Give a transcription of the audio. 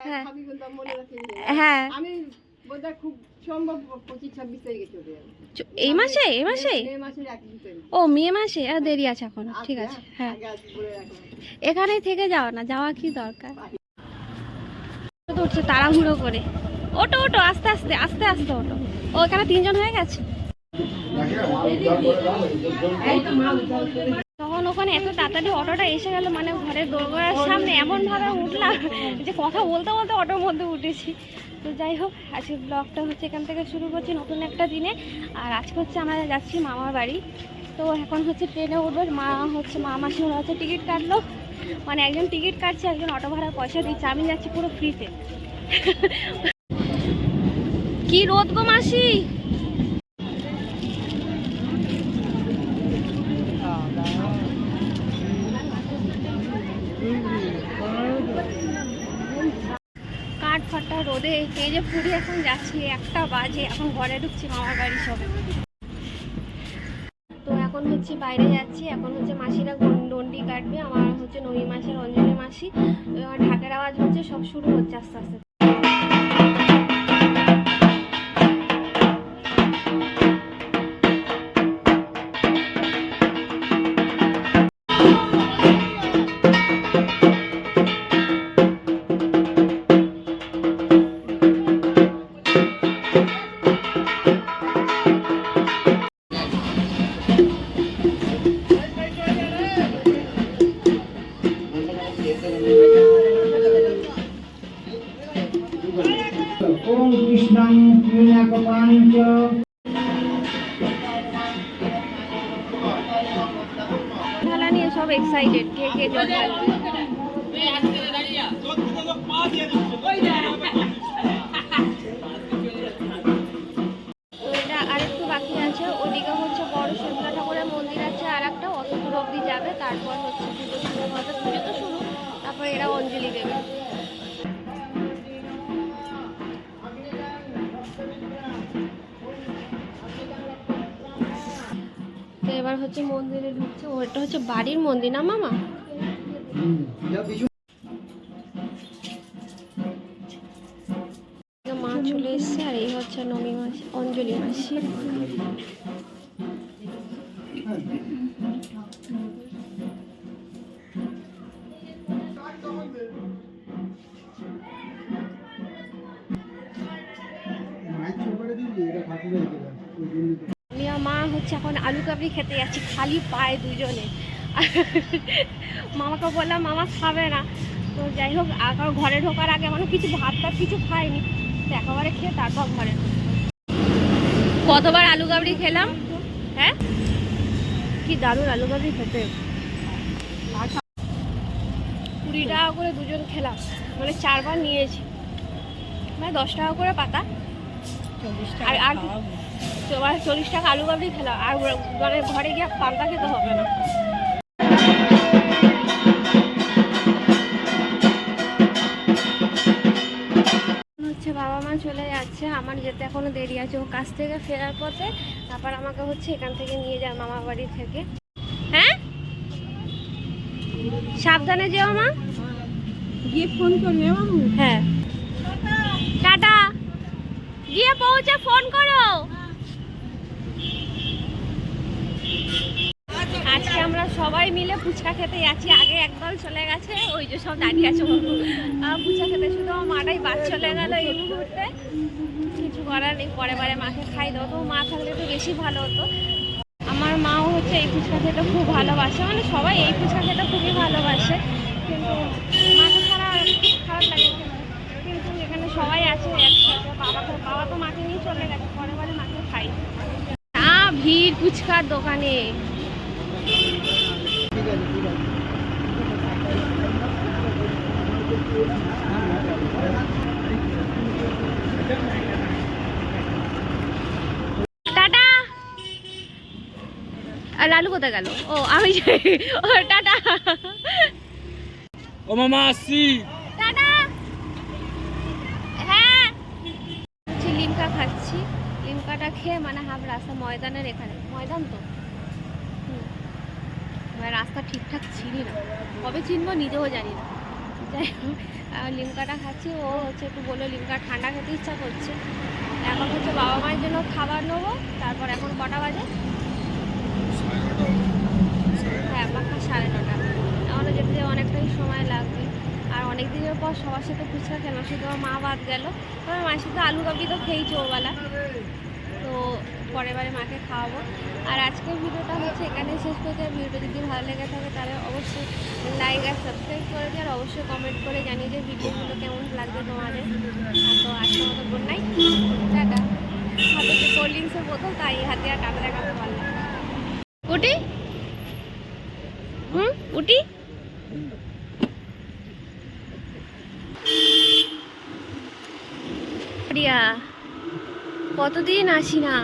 হ্যাঁ। হ্যাঁ। আমি খুব সম্ভব এই মাসে? এই মাসে? ও মে মাসে? আর দেরি আছে এখনও। ঠিক আছে। হ্যাঁ। এখানেই থেকে যাও না যাওয়া কি দরকার? উঠছে তাড়াহুড়ো করে। ওটো ওটো আস্তে আস্তে আস্তে আস্তে ওটো ও এখানে তিনজন হয়ে গেছে? তখন ওখানে এত তাড়াতাড়ি অটোটা এসে গেল মানে ঘরের দোরগোড়ার সামনে এমন ভাবে উঠলাম যে কথা বলতে বলতে অটোর মধ্যে উঠেছি। তো যাই হোক, আজকে ব্লগটা হচ্ছে এখান থেকে শুরু করছি নতুন একটা দিনে। আর আজকে হচ্ছে আমরা যাচ্ছি মামার বাড়ি। তো এখন হচ্ছে ট্রেনে উঠবো, মা হচ্ছে, মা মাসি ওরা হচ্ছে টিকিট কাটলো। মানে একজন টিকিট কাটছে, একজন অটো ভাড়ার পয়সা দিচ্ছে, আমি যাচ্ছি পুরো ফ্রিতে কি রোদ গো মাসি? রোদে এই যে পুরী এখন যাচ্ছি, একটা বাজে, এখন ঘরে ঢুকছি, মামার বাড়ি সবে। তো এখন হচ্ছে বাইরে যাচ্ছি, এখন হচ্ছে মাসিরা ডন্ডি কাটবে, আমার হচ্ছে নবী মাসের অঞ্জলি মাসি। ঢাকের আওয়াজ হচ্ছে, সব শুরু হচ্ছে আস্তে আস্তে। সব এক্সাইটেড কে কে জল এটা বাকি আছে, ওদিকে হচ্ছে ঠাকুরের মন্দির আছে অত যাবে, তারপর হচ্ছে পুজো শুরু হবে, পুজো তো শুরু, তারপর এরা অঞ্জলি দেবে। হচ্ছে মন্দিরে ঢুকছে ওটা হচ্ছে বাড়ির মন্দির না মামা? মা চলে এসছে আর এই হচ্ছে নবী মাসি অঞ্জলি মাসি আমি হচ্ছে এখন আলু কাবলি খেতে যাচ্ছি খালি পায়ে দুজনে। মামাকে বললাম মামা খাবে না। তো যাই হোক আবার ঘরে ঢোকার আগে মানে কিছু ভাত টাত কিছু খাইনি। তো একেবারে খেয়ে তারপর ঘরে কতবার আলু কাবলি খেলাম? হ্যাঁ? কি দারুণ আলু কাবলি খেতে। কুড়ি টাকা করে দুজন খেলাম মানে চারবার নিয়েছি। মানে দশ টাকা করে পাতা। আর আর তোমার চল্লিশ টাকা আলু কাবলি খেলাম। আর মানে ঘরে গিয়ে পান্তা খেতে হবে না। হচ্ছে বাবা মা চলে যাচ্ছে আমার যেতে এখনও দেরি আছে। ও কাছ থেকে ফেরার পথে তারপর আমাকে হচ্ছে এখান থেকে নিয়ে যায় মামা বাড়ি থেকে। হ্যাঁ? সাবধানে যেও মা। গিয়ে ফোন করবে মামু? হ্যাঁ। টাটা। গিয়ে পৌঁছে ফোন করো আজকে আমরা সবাই মিলে ফুচকা খেতে যাচ্ছি। আগে একদল চলে গেছে, ওই যে সব দাঁড়িয়ে আছে ফুচকা খেতে শুধু আমার মাটাই বাদ চলে গেল এই মুহূর্তে। কিছু করার নেই, পরে পরে মাকে খাই দাও তো মা থাকলে তো বেশি ভালো হতো। আমার মাও হচ্ছে এই ফুচকা খেতে খুব ভালোবাসে। মানে সবাই এই ফুচকা খেতে খুবই ভালোবাসে। কিন্তু মাকে ছাড়া খুব খারাপ লাগে কিন্তু এখানে সবাই আছে একসাথে। বাবাকে বাবা তো মাকে নিয়ে চলে গেছে, পরে পরে মাকে খাই। না ভিড় ফুচকার দোকানে টাটা আর লালু কোথায় গেল? ও আমি টাটা। ও মামা আসছি। টাটা। হ্যাঁ। লিমকা খাচ্ছি। লিমকাটা খেয়ে মানে হাফ রাস্তা ময়দানের এখানে। ময়দান তো। এবার রাস্তা ঠিকঠাক চিনি না। কবে চিনবো নিজেও জানি না। যাই হোক লিমকাটা খাচ্ছি। ও হচ্ছে একটু বলল লিমকা ঠান্ডা খেতে ইচ্ছা করছে। এখন হচ্ছে বাবা মায়ের জন্য খাবার নেব। তারপর এখন কটা বাজে হ্যাঁ পাখা সাড়ে নটা এখনও যেতে অনেকটাই সময় লাগবে আর অনেক দিনের পর সবার সাথে ফুচকা খেলাম, শুধু আমার মা বাদ গেল। তবে মায়ের সাথে আলু কাবলি তো খেয়েছি ওবেলা। তো পরের বারে মাকে খাওয়াবো। আর আজকের ভিডিওটা হচ্ছে এখানে শেষ করতে ভিডিওটা যদি ভালো লেগে থাকে তাহলে অবশ্যই লাইক আর সাবস্ক্রাইব করে দিও। আর অবশ্যই কমেন্ট করে জানিয়ে যে ভিডিওগুলো কেমন লাগবে তোমাদের। তো আজকের মতো গুড নাইট টাটা। হাতে যে কোল্ড ড্রিঙ্কসের বোতল, তাই হাতে আর টাটা দেখাতে পারলাম উটি? হুম? উটি? প্রিয়া কতদিন আসি না